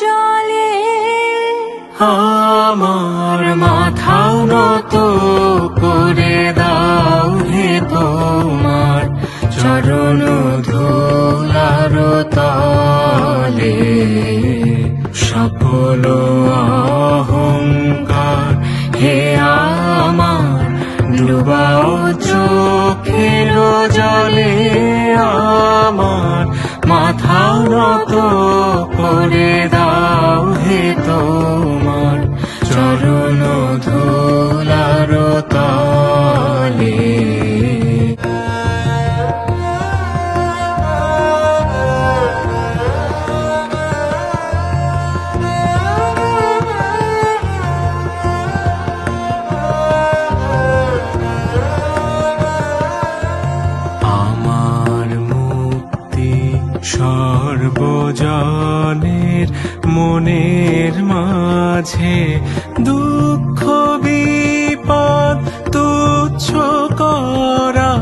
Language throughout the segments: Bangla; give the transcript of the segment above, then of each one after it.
জলে আমার মাথাও নত করে দাও হে তোমার চরণ ধুলার তলে। সকল অহংকার হে আমার ডুবাও চোখের জলে। আমার মাথাও নত করে সর্বজনের মনের মাঝে দুঃখ বিপদ তুচ্ছ করা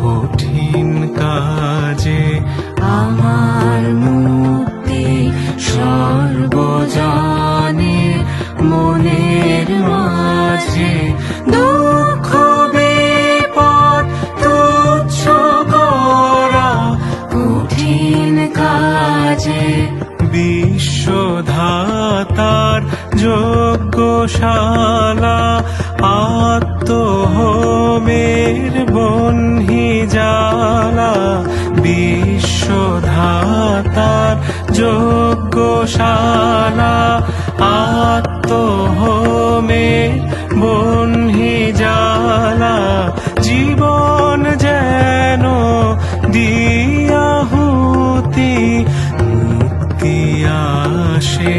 কঠিন কাজে। যজ্ঞশালা আত্মহোমের বহ্নি জালা বিশ্বধাতার যজ্ঞশালা আত্মহোমের বহ্নি জালা জীবন যেন দিয়াহুতি মুক্তি আসে।